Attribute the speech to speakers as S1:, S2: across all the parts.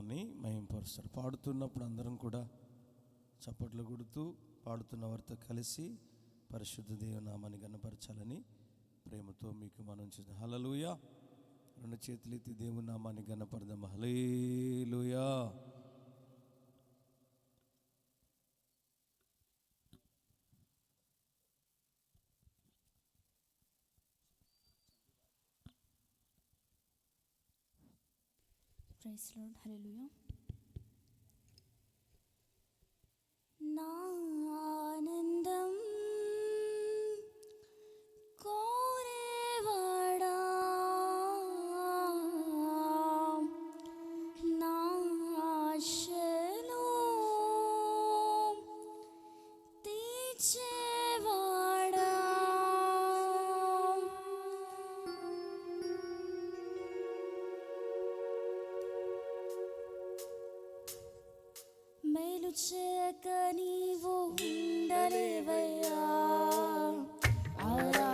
S1: నామాన్ని మయంపరుస్తారు పాడుతున్నప్పుడు అందరం కూడా చప్పట్లు కొడుతూ పాడుతున్న వారితో కలిసి పరిశుద్ధ దేవనామాన్ని గనపరచాలని ప్రేమతో మీకు మనం చేసిన హలలుయా రెండు చేతులెత్తి దేవునామాన్ని గనపరదం హలేలుయా
S2: ప్రైస్ లోడ్ హలో నా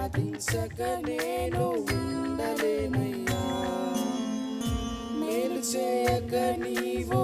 S2: దించక నేను ఉండలేనయ్యా. మేలు చేయక నీవో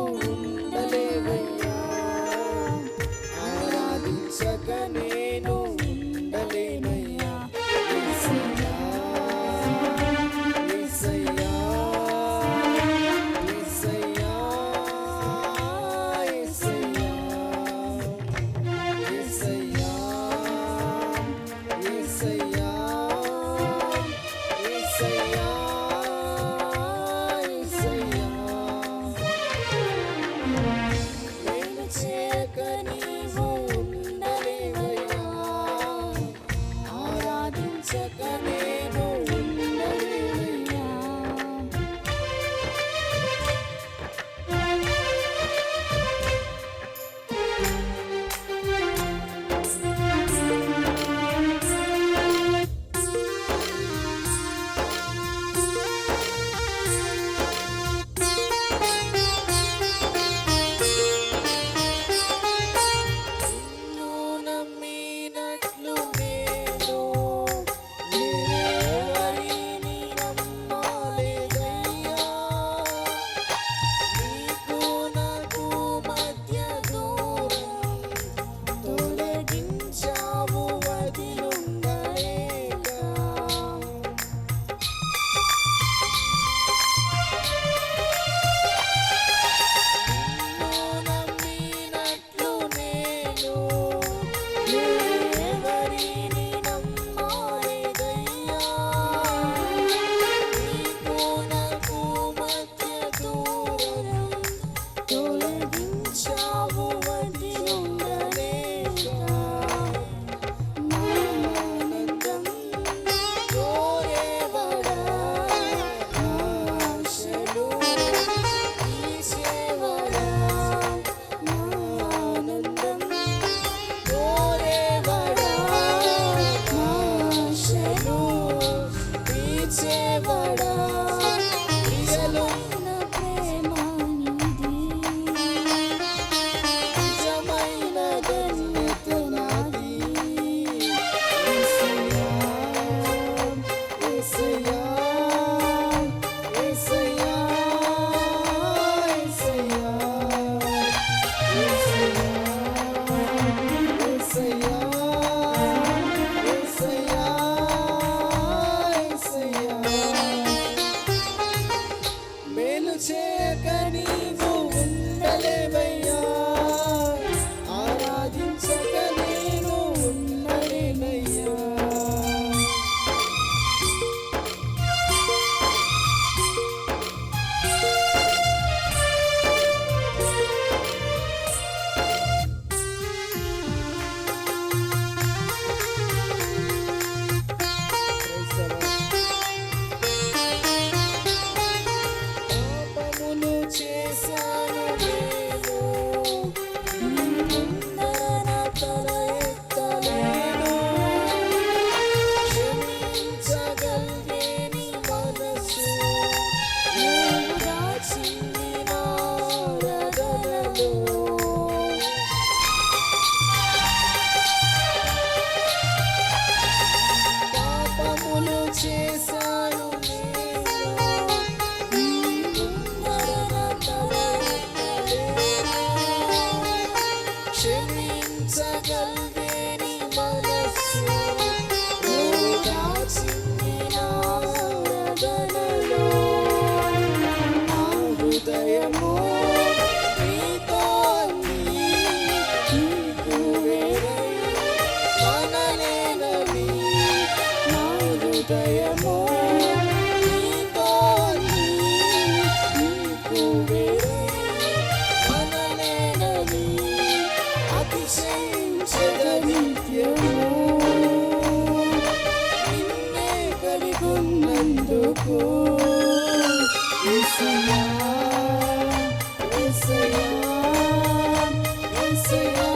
S2: See.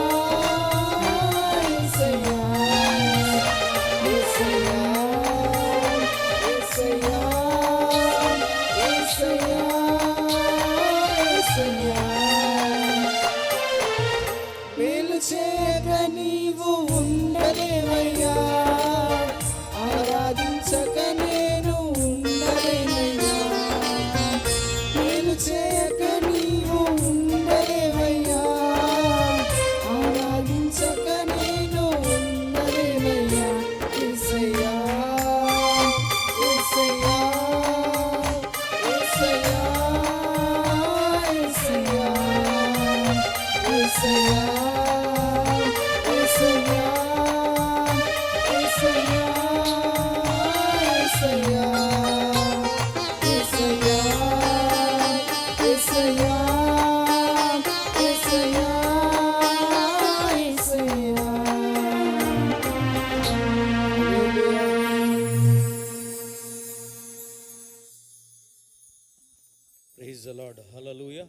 S1: ప్రైజ్ అలాడ్ హలలుయ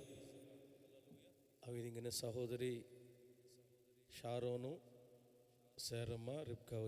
S1: అవి సహోదరి షారోను శారమ్మ రిబ్కా